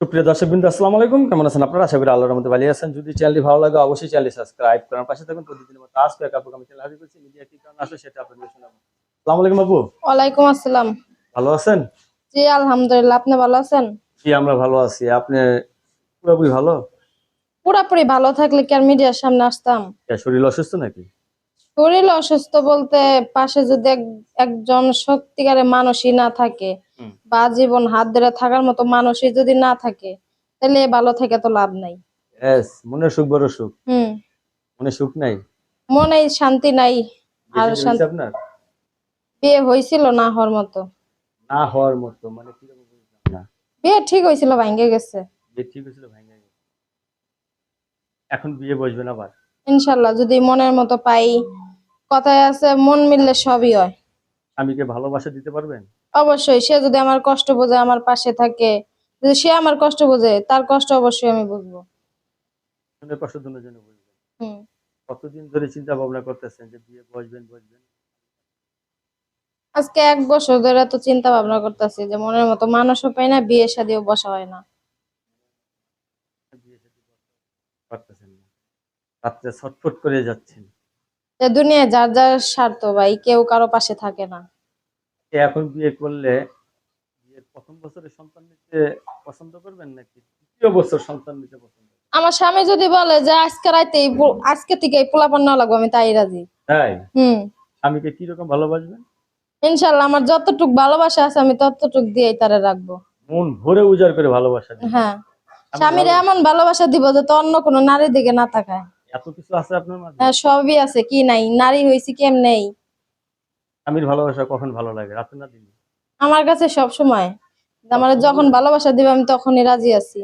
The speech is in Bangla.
সুপ্রিয় দর্শক বিন্দু আসসালামু আলাইকুম। কেমন আছেন আপনারা? আশা করি আল্লাহর মধ্যে ভালো আছেন। যদি চ্যানেলটি ভালো লাগে অবশ্যই চ্যানেলটি সাবস্ক্রাইব করার পাশে থাকুন। প্রতিদিনের মতো আজকে এক আপু আমি চ্যানেল হাজির করছি। মিডিয়া কি কারণ আসলে সেটা আপনাদের শোনাবো। আসসালামু আলাইকুম আপু। ওয়ালাইকুম আসসালাম। ভালো আছেন? জি আলহামদুলিল্লাহ। আপনি ভালো আছেন? জি আমরা ভালো আছি। আপনি পুরোপুরি ভালো? পুরাপুরি ভালো থাকলে কি আর মিডিয়ার সামনে আসতাম? শরীর অসুস্থ নাকি? শরীর অসুস্থ বলতে পাশে যদি একজন সত্যিকারের মানুষই না থাকে বা জীবন হাত ধরে থাকার মতো মানুষই যদি না থাকে তাহলে ভালো থেকে তো লাভ নাই। মনের সুখ বড় সুখ। হুম। মনে সুখ নাই? মনে শান্তি নাই আর শান্তি আপনার? বিয়ে হয়েছিল না হওয়ার মতো। না হওয়ার মতো মানে না বিয়ে ঠিক হয়েছিল ভাঙ্গে গেছে। বিয়ে ঠিক হয়েছিল ভেঙে গেছে। এখন বিয়ে বসবেন আবার? ইনশাল্লাহ যদি মনের মতো পাই কথায় আছে মন মিললে সবই হয়। স্বামীকে ভালোবাসা দিতে পারবেন? অবশ্যই সে যদি আমার কষ্ট বোঝে আমার পাশে থাকে যদি সে আমার কষ্ট বোঝে তার কষ্ট অবশ্যই আমি বুঝব। কষ্ট দুজনের জন্য বুঝবেন। হুম। কতদিন ধরে চিন্তা ভাবনা করতেছেন যে বিয়ে বসবেন বসবেন? আজকে এক বছর ধরে তো চিন্তা ভাবনা করতেছি যে মনের মতো মানুষও পাই না বিয়ে শাদিও বসা হয় না। রাত্রে ছটফট করে যাচ্ছেন। দুনিয়ায় যার যার স্বার্থ ভাই কেউ কারও পাশে থাকে না। এখন বিয়ে করলে বিয়ের প্রথম বছরে সন্তান নিতে পছন্দ করবেন নাকি দ্বিতীয় বছর সন্তান নিতে পছন্দ আমার স্বামী যদি বলে যে আজকে পো- আজকে থেকে পোলাপান না লাগবো আমি তাই রাজি। তাই? হুম। স্বামীকে কীরকম ভালোবাসবেন? ইনশাল্লাহ আমার যতটুক ভালোবাসা আছে আমি ততটুক দিয়েই তারে রাখব। মন ভরে উজাড় করে ভালোবাসা। হ্যাঁ। স্বামীর এমন ভালোবাসা দিব যে তো অন্য কোনো নারীর দিকে না তাকায়। এত কিছু আছে আপনার মাঝে? হ্যাঁ সবই আছে। কি নাই? নারী হয়েছি কেম নেই? আমির ভালোবাসা কখন ভালো লাগে? রাতে না দিনে? আমার কাছে সব সময় আমার যখন ভালোবাসা দিবে আমি তখনই রাজি আছি।